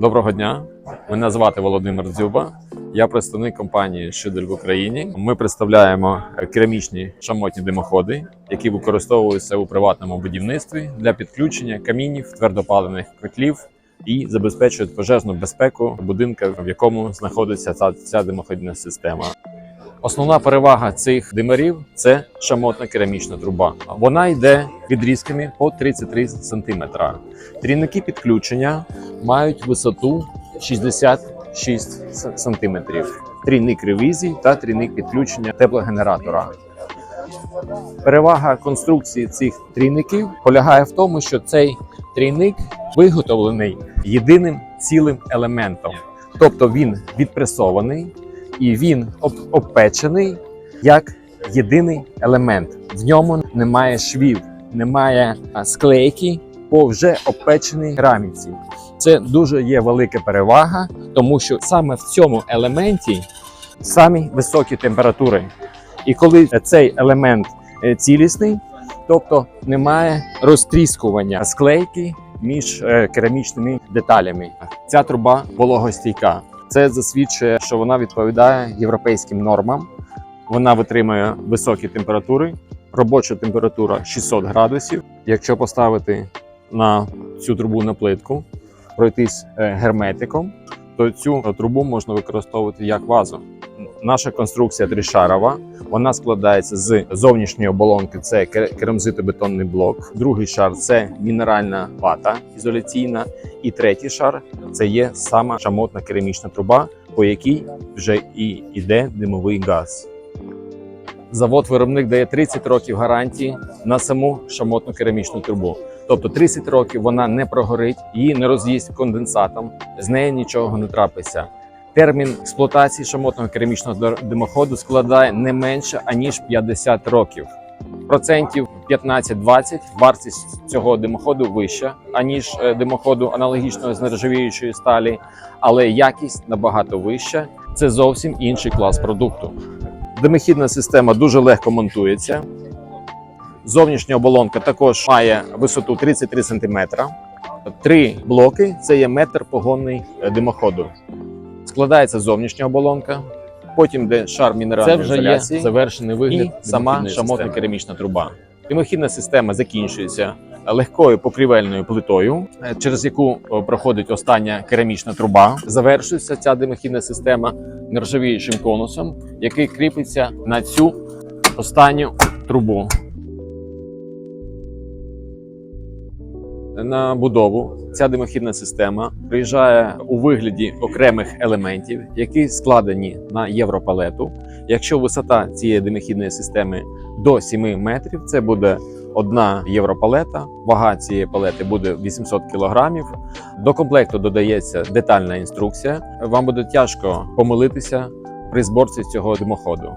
Доброго дня. Мене звати Володимир Дзюба. Я представник компанії Шидель в Україні. Ми представляємо керамічні шамотні димоходи, які використовуються у приватному будівництві для підключення камінів, твердопалених котлів і забезпечують пожежну безпеку будинка, в якому знаходиться ця, ця димоходна система. Основна перевага цих димарів це шамотна керамічна труба. Вона йде відрізками по 33 см. Трійники підключення мають висоту 66 см. Трійник ревізій та трійник підключення теплогенератора. Перевага конструкції цих трійників полягає в тому, що цей трійник виготовлений єдиним цілим елементом, тобто він відпресований і він об- обпечений як єдиний елемент. В ньому немає швів, немає склейки по вже обпеченій кераміці. Це дуже є велика перевага, тому що саме в цьому елементі самі високі температури. І коли цей елемент е, цілісний, тобто немає розтріскування склейки між е, керамічними деталями. Ця труба вологостійка. Це засвідчує, що вона відповідає європейським нормам. Вона витримує високі температури. Робоча температура 600 градусів. Якщо поставити на цю трубу на плитку, пройтись е, герметиком, то цю трубу можна використовувати як вазу. Наша конструкція тришарова. Вона складається з зовнішньої оболонки. Це керамзитобетонний блок. Другий шар це мінеральна вата ізоляційна. І третій шар це є сама шамотна керамічна труба, по якій вже і йде димовий газ. Завод-виробник дає 30 років гарантії на саму шамотну керамічну трубу. Тобто 30 років вона не прогорить, її не роз'їсть конденсатом, з нею нічого не трапиться. Термін експлуатації шамотного керамічного димоходу складає не менше аніж 50 років. Процентів 15-20 вартість цього димоходу вища аніж е, димоходу аналогічного з нержавіючої сталі, але якість набагато вища. Це зовсім інший клас продукту. Димохідна система дуже легко монтується. Зовнішня оболонка також має висоту 33 см. Три блоки це є метр погонний е, димоходу. Складається зовнішня оболонка, потім де шар мінеральної Це вже є завершений вигляд і сама шамотна керамічна труба. Димохідна система закінчується легкою покрівельною плитою, е, через яку проходить остання керамічна труба. Завершується ця димохідна система нержавіючим конусом, який кріпиться на цю останню трубу. На будову ця димохідна система приїжджає у вигляді окремих елементів, які складені на європалету. Якщо висота цієї димохідної системи до 7 метрів, це буде одна європалета. Вага цієї палети буде 800 кілограмів. До комплекту додається детальна інструкція. Вам буде тяжко помилитися при зборці цього димоходу.